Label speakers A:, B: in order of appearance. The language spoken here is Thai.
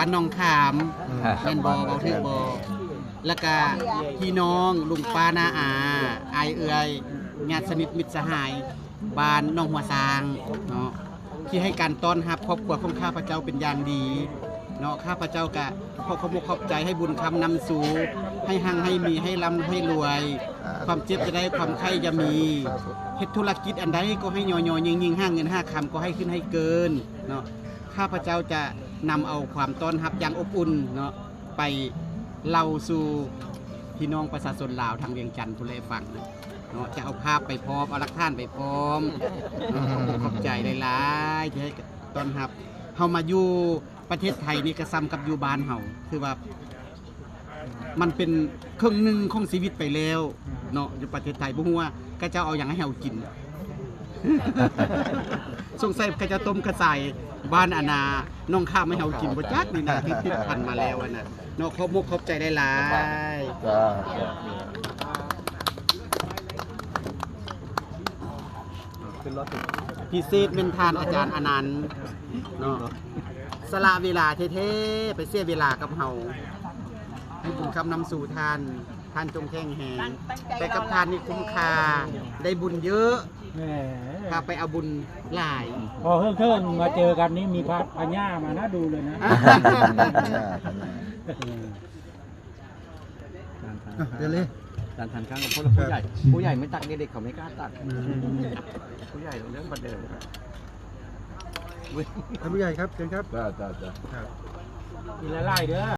A: บ้านหนองขามแม่นบ่เว้าถึกบ่แล้วก็พี่น้องลุงป้านาอาอายเอื้อยญาติสนิทมิตรสหายบ้านหน้องหัวซางเนาะที่ให้การต้อนรับครอบครัวของข้าพเจ้าเป็นอย่างดีเนาะข้าพเจ้าก็ขอขอบคุณขอบใจให้บุญคำนำสู่ให้หังให้มีให้ร่ำให้รวย ความเจ็บจะได้ความไข้จะมีเฮ็ดธุรกิจอันใดก็ให้ยอยๆยิงยิงๆห้าเงินห้าคำก็ให้ขึ้นให้เกินเนาะข้าพเจ้าจะ นำเอาความต้อนรับอย่างอบอุ่นเนาะไปเล่าสู่พี่น้องประชาชนลาวทางเวียงจันทร์ทุเลฟังเนาะจะเอาภาพไปพร้อมเอาหลักฐานไปพร้อมเนาะขอบคุณขอบใจหลายๆที่ให้ต้อนรับเฮามาอยู่ประเทศไทยนี่ก็ซ้ำกับอยู่บ้านเฮาคือว่า มันเป็นเครึ่องหนึ่งของชีวิตไปแล้วเนาะอยู่ประเทศไทยบ่ฮู้ว่าก็จะเอาอย่างให้เฮากิน สงสัยก็จะต้มกระใส บ้านอาณาน้องข้ามให้เฮากินบ่จักนี่นะที่ติดพันมาแล้วอะน่ะเนาะขอบมุกขอบใจได้หลาย
B: จ้า
A: พิเศษเป็นทานอาจารย์อนันต์เนาะสละเวลาเท่ๆไปเสียเวลากับเฮาให้บุญคำนำสู่ทานทานจงแข็งแหงแต่กับทานนี่คุ้มค่าได้บุญเยอะ
C: แหม
A: พาไปเอาบุญหลาย
C: พอเพิ่งเทินมาเจอกันนี้มีพระพญามานะดูเลยนะ
B: เดี๋ยวเลย
D: การทานข้างกับพวกผู้ใหญ่ ผู้ใหญ่ไม่ตักเด็กๆเขาไม่กล้าตัก ผู้ใหญ่เรื่องประเดิม
B: ท่านผู้ใหญ่ครับเชิญครับ
D: จ้าจ้าจ้า
C: มีละลายเด้อ